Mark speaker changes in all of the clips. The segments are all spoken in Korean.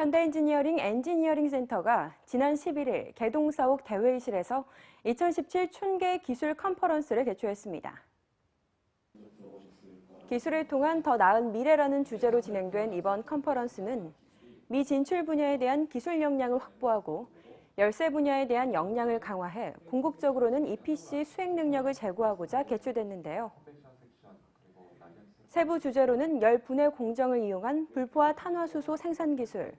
Speaker 1: 현대엔지니어링 엔지니어링 센터가 지난 11일 개동사옥 대회의실에서 2017 춘계 기술 컨퍼런스를 개최했습니다. 기술을 통한 더 나은 미래라는 주제로 진행된 이번 컨퍼런스는 미 진출 분야에 대한 기술 역량을 확보하고 열세 분야에 대한 역량을 강화해 궁극적으로는 EPC 수행 능력을 제고하고자 개최됐는데요. 세부 주제로는 10분의 공정을 이용한 불포화 탄화수소 생산 기술,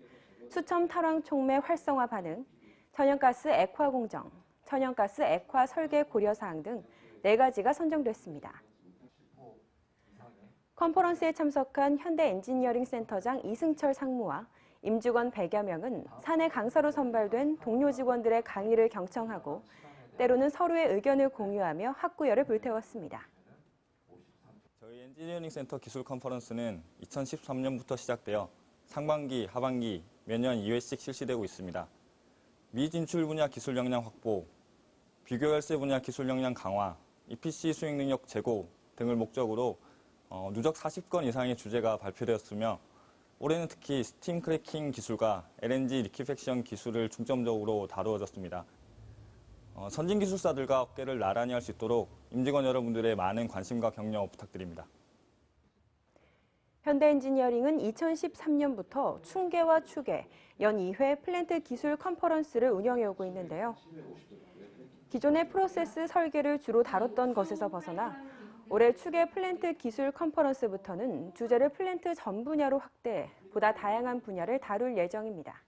Speaker 1: 수첨 탈황 촉매 활성화 반응, 천연가스 액화 공정, 천연가스 액화 설계 고려 사항 등 4가지가 선정됐습니다. 컨퍼런스에 참석한 현대 엔지니어링 센터장 이승철 상무와 임직원 100여 명은 사내 강사로 선발된 동료 직원들의 강의를 경청하고 때로는 서로의 의견을 공유하며 학구열을 불태웠습니다.
Speaker 2: 저희 엔지니어링 센터 기술 컨퍼런스는 2013년부터 시작되어 상반기, 하반기 매년 2회씩 실시되고 있습니다. 미진출 분야 기술 역량 확보, 비교 열세 분야 기술 역량 강화, EPC 수행 능력 제고 등을 목적으로 어, 누적 40건 이상의 주제가 발표되었으며 올해는 특히 스팀 크래킹 기술과 LNG 리퀴팩션 기술을 중점적으로 다루어졌습니다. 어, 선진 기술사들과 어깨를 나란히 할 수 있도록 임직원 여러분들의 많은 관심과 격려 부탁드립니다.
Speaker 1: 현대엔지니어링은 2013년부터 충계와 추계, 연 2회 플랜트 기술 컨퍼런스를 운영해 오고 있는데요. 기존의 프로세스 설계를 주로 다뤘던 것에서 벗어나 올해 추계 플랜트 기술 컨퍼런스부터는 주제를 플랜트 전 분야로 확대, 보다 다양한 분야를 다룰 예정입니다.